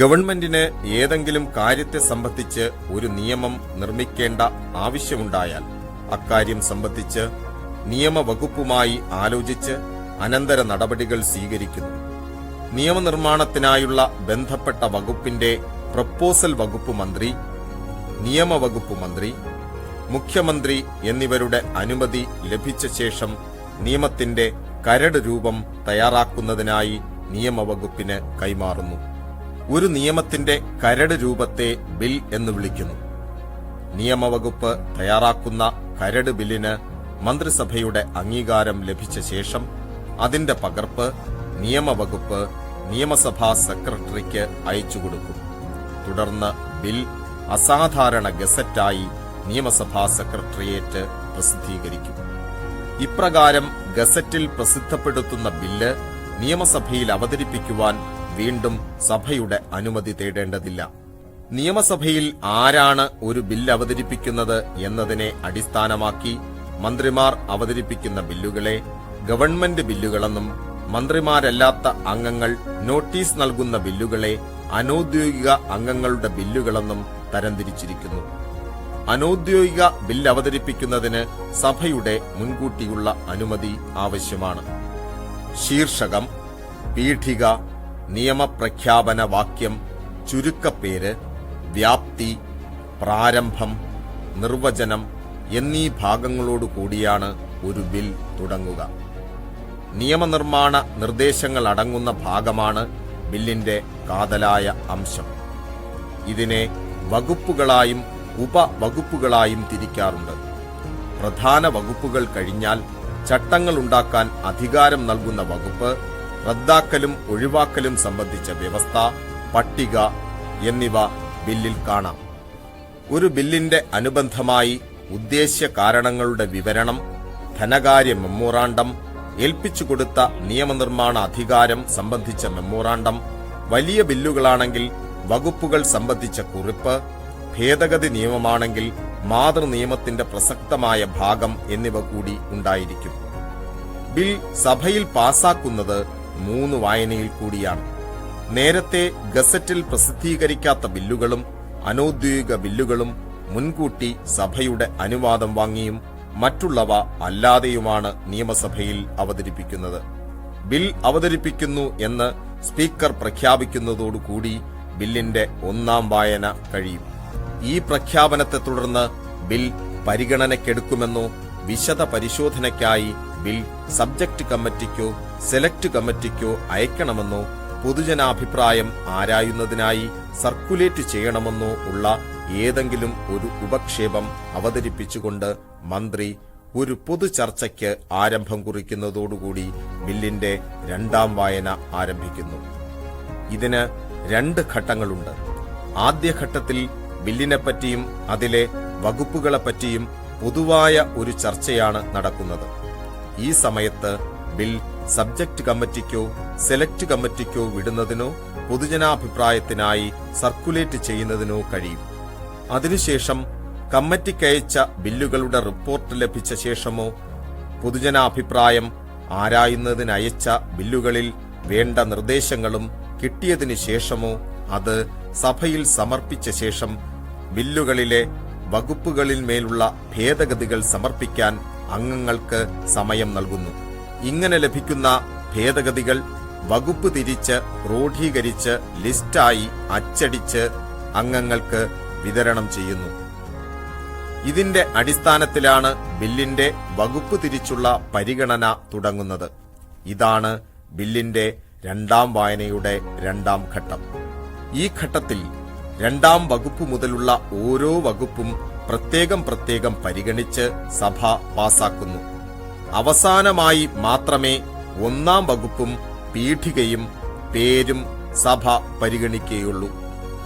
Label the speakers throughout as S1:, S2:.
S1: ഗവൺമെന്റിന് ഏതെങ്കിലും കാര്യത്തെ സംബന്ധിച്ച് ഒരു നിയമം നിർമ്മിക്കേണ്ട ആവശ്യമുണ്ടായാൽ അക്കാര്യം സംബന്ധിച്ച് നിയമവകുപ്പുമായി ആലോചിച്ച് അനന്തര നടപടികൾ സ്വീകരിക്കുന്നു. നിയമനിർമ്മാണത്തിനായുള്ള ബന്ധപ്പെട്ട വകുപ്പിന്റെ പ്രപ്പോസൽ വകുപ്പ് മന്ത്രി നിയമവകുപ്പ് മന്ത്രി മുഖ്യമന്ത്രി എന്നിവരുടെ അനുമതി ലഭിച്ച ശേഷം നിയമത്തിന്റെ കരട് രൂപം തയ്യാറാക്കുന്നതിനായി നിയമവകുപ്പിന് കൈമാറുന്നു. ഒരു നിയമത്തിന്റെ കരട് രൂപത്തെ ബിൽ എന്ന് വിളിക്കുന്നു. നിയമവകുപ്പ് തയ്യാറാക്കുന്ന കരട് ബില്ലിന് മന്ത്രിസഭയുടെ അംഗീകാരം ലഭിച്ച ശേഷം അതിന്റെ പകർപ്പ് നിയമവകുപ്പ് നിയമസഭാ സെക്രട്ടറിക്ക് അയച്ചു കൊടുക്കും. തുടർന്ന് ബിൽ അസാധാരണ ഗസറ്റായി നിയമസഭാ സെക്രട്ടേറിയറ്റ് പ്രസിദ്ധീകരിക്കും. ഇപ്രകാരം ഗസറ്റിൽ പ്രസിദ്ധപ്പെടുത്തുന്ന ബില്ല് നിയമസഭയിൽ അവതരിപ്പിക്കുവാൻ വീണ്ടും സഭയുടെ അനുമതി തേടേണ്ടതില്ല. നിയമസഭയിൽ ആരാണ് ഒരു ബിൽ അവതരിപ്പിക്കുന്നത് എന്നതിനെ അടിസ്ഥാനമാക്കി മന്ത്രിമാർ അവതരിപ്പിക്കുന്ന ബില്ലുകളെ ഗവൺമെന്റ് ബില്ലുകളെന്നും മന്ത്രിമാരല്ലാത്ത അംഗങ്ങൾ നോട്ടീസ് നൽകുന്ന ബില്ലുകളെ അനൌദ്യോഗിക അംഗങ്ങളുടെ ബില്ലുകളെന്നും തരംതിരിച്ചിരിക്കുന്നു. അനൌദ്യോഗിക ബിൽ അവതരിപ്പിക്കുന്നതിന് സഭയുടെ മുൻകൂട്ടിയുള്ള അനുമതി ആവശ്യമാണ്. ശീർഷകം പീഠിക നിയമപ്രഖ്യാപന വാക്യം ചുരുക്കപ്പേര് വ്യാപ്തി പ്രാരംഭം നിർവചനം എന്നീ ഭാഗങ്ങളോട് കൂടിയാണ് ഒരു ബിൽ തുടങ്ങുക. നിയമനിർമ്മാണ നിർദ്ദേശങ്ങൾ അടങ്ങുന്ന ഭാഗമാണ് ബില്ലിന്റെ കാതലായ അംശം. ഇതിനെ വകുപ്പുകളായും ഉപവകുപ്പുകളായും തിരിക്കാറുണ്ട്. പ്രധാന വകുപ്പുകൾ കഴിഞ്ഞാൽ ചട്ടങ്ങൾ ഉണ്ടാക്കാൻ അധികാരം നൽകുന്ന വകുപ്പ് റദ്ദാക്കലും ഒഴിവാക്കലും സംബന്ധിച്ച വ്യവസ്ഥ പട്ടിക എന്നിവ ബില്ലിൽ കാണാം. ഒരു ബില്ലിന്റെ അനുബന്ധമായി ഉദ്ദേശ്യ കാരണങ്ങളുടെ വിവരണം ധനകാര്യ മെമ്മോറാണ്ടം ഏൽപ്പിച്ചു കൊടുത്ത നിയമനിർമ്മാണ അധികാരം സംബന്ധിച്ച മെമ്മോറാണ്ടം വലിയ ബില്ലുകളാണെങ്കിൽ വകുപ്പുകൾ സംബന്ധിച്ച കുറിപ്പ് ഭേദഗതി നിയമമാണെങ്കിൽ മാതൃനിയമത്തിന്റെ പ്രസക്തമായ ഭാഗം എന്നിവ കൂടി ഉണ്ടായിരിക്കും. ബിൽ സഭയിൽ പാസാക്കുന്നത് മൂന്ന് വായനയിൽ കൂടിയാണ്. നേരത്തെ ഗസറ്റിൽ പ്രസിദ്ധീകരിക്കാത്ത ബില്ലുകളും അനൌദ്യോഗിക ബില്ലുകളും മുൻകൂട്ടി സഭയുടെ അനുവാദം വാങ്ങിയും മറ്റുള്ളവ അല്ലാതെയുമാണ് നിയമസഭയിൽ അവതരിപ്പിക്കുന്നത്. ബിൽ അവതരിപ്പിക്കുന്നു എന്ന് സ്പീക്കർ പ്രഖ്യാപിക്കുന്നതോടുകൂടി ബില്ലിന്റെ ഒന്നാം വായന കഴിയും. ഈ പ്രഖ്യാപനത്തെ തുടർന്ന് ബിൽ പരിഗണനയ്ക്കെടുക്കുമെന്നോ വിശദ പരിശോധനയ്ക്കായി ബിൽ സബ്ജക്ട് കമ്മിറ്റിക്കോ സെലക്ട് കമ്മിറ്റിക്കോ അയക്കണമെന്നോ പൊതുജനാഭിപ്രായം ആരായുന്നതിനായി സർക്കുലേറ്റ് ചെയ്യണമെന്നോ ഉള്ള ഏതെങ്കിലും ഒരു ഉപക്ഷേപം അവതരിപ്പിച്ചുകൊണ്ട് മന്ത്രി ഒരു പൊതു ചർച്ചയ്ക്ക് ആരംഭം കുറിക്കുന്നതോടുകൂടി ബില്ലിന്റെ രണ്ടാം വായന ആരംഭിക്കുന്നു. ഇതിന് രണ്ട് ഘട്ടങ്ങളുണ്ട്. ആദ്യഘട്ടത്തിൽ ബില്ലിനെപ്പറ്റിയും അതിലെ വകുപ്പുകളെപ്പറ്റിയും പൊതുവായ ഒരു ചർച്ചയാണ് നടക്കുന്നത്. ഈ സമയത്ത് ബിൽ സബ്ജക്ട് കമ്മിറ്റിക്കോ സെലക്ട് കമ്മിറ്റിക്കോ വിടുന്നതിനോ പൊതുജനാഭിപ്രായത്തിനായി സർക്കുലേറ്റ് ചെയ്യുന്നതിനോ കഴിയും. അതിനുശേഷം കമ്മിറ്റിക്കയച്ച ബില്ലുകളുടെ റിപ്പോർട്ട് ലഭിച്ച ശേഷമോ പൊതുജനാഭിപ്രായം ആരായുന്നതിനയച്ച ബില്ലുകളിൽ വേണ്ട നിർദ്ദേശങ്ങളും കിട്ടിയതിനു ശേഷമോ അത് സഭയിൽ സമർപ്പിച്ച ശേഷം ബില്ലുകളിലെ വകുപ്പുകളിന്മേലുള്ള ഭേദഗതികൾ സമർപ്പിക്കാൻ അംഗങ്ങൾക്ക് സമയം നൽകുന്നു. ഇങ്ങനെ ലഭിക്കുന്ന ഭേദഗതികൾ വകുപ്പ് തിരിച്ച് ക്രോഡീകരിച്ച് ലിസ്റ്റായി അച്ചടിച്ച് അംഗങ്ങൾക്ക് വിതരണം ചെയ്യുന്നു. ഇതിന്റെ അടിസ്ഥാനത്തിലാണ് ബില്ലിന്റെ വകുപ്പ് തിരിച്ചുള്ള പരിഗണന തുടങ്ങുന്നത്. ഇതാണ് ബില്ലിന്റെ രണ്ടാം വായനയുടെ രണ്ടാം ഘട്ടം. ഈ ഘട്ടത്തിൽ രണ്ടാം വകുപ്പ് മുതലുള്ള ഓരോ വകുപ്പും പ്രത്യേകം പ്രത്യേകം പരിഗണിച്ച് സഭ പാസാക്കുന്നു. അവസാനമായി മാത്രമേ ഒന്നാം വകുപ്പും പീഠികയും പേരും സഭ പരിഗണിക്കുകയുള്ളൂ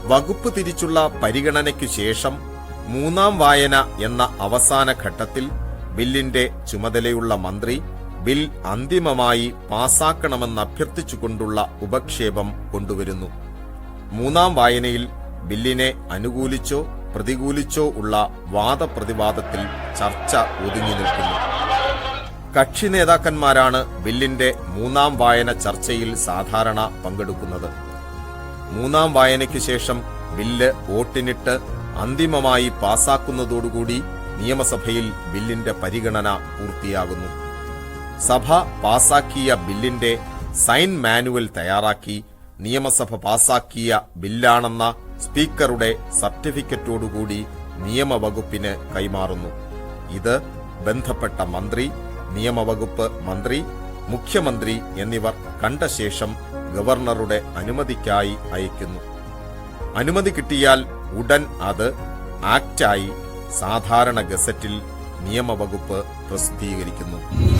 S1: വകുപ്പ് തിരിച്ചുള്ള പരിഗണനയ്ക്കു ശേഷം മൂന്നാം വായന എന്ന അവസാന ഘട്ടത്തിൽ ബില്ലിന്റെ ചുമതലയുള്ള മന്ത്രി ബിൽ അന്തിമമായി പാസാക്കണമെന്ന് അഭ്യർത്ഥിച്ചുകൊണ്ടുള്ള ഉപക്ഷേപം കൊണ്ടുവരുന്നു. മൂന്നാം വായനയിൽ ബില്ലിനെ അനുകൂലിച്ചോ പ്രതികൂലിച്ചോ ഉള്ള വാദപ്രതിവാദത്തിൽ ചർച്ച ഒതുങ്ങി നിൽക്കുന്നു. കക്ഷി നേതാക്കന്മാരാണ് ബില്ലിന്റെ മൂന്നാം വായന ചർച്ചയിൽ സാധാരണ പങ്കെടുക്കുന്നത്. മൂന്നാം വായനയ്ക്ക് ശേഷം ബില്ല് വോട്ടിനിട്ട് അന്തിമമായി പാസാക്കുന്നതോടുകൂടി നിയമസഭയിൽ ബില്ലിന്റെ പരിഗണന പൂർത്തിയാകുന്നു. സഭ പാസാക്കിയ ബില്ലിന്റെ സൈൻ മാനുവൽ തയ്യാറാക്കി നിയമസഭ പാസാക്കിയ ബില്ലാണെന്ന സ്പീക്കറുടെ സർട്ടിഫിക്കറ്റോടുകൂടി നിയമവകുപ്പിന് കൈമാറുന്നു. ഇത് ബന്ധപ്പെട്ട മന്ത്രി നിയമവകുപ്പ് മന്ത്രി മുഖ്യമന്ത്രി എന്നിവർ കണ്ട ശേഷം ഗവർണറുടെ അനുമതിക്കായി അയക്കുന്നു. അനുമതി കിട്ടിയാൽ ഉടൻ അത് ആക്റ്റായി സാധാരണ ഗസറ്റിൽ നിയമവകുപ്പ് പ്രസിദ്ധീകരിക്കുന്നു.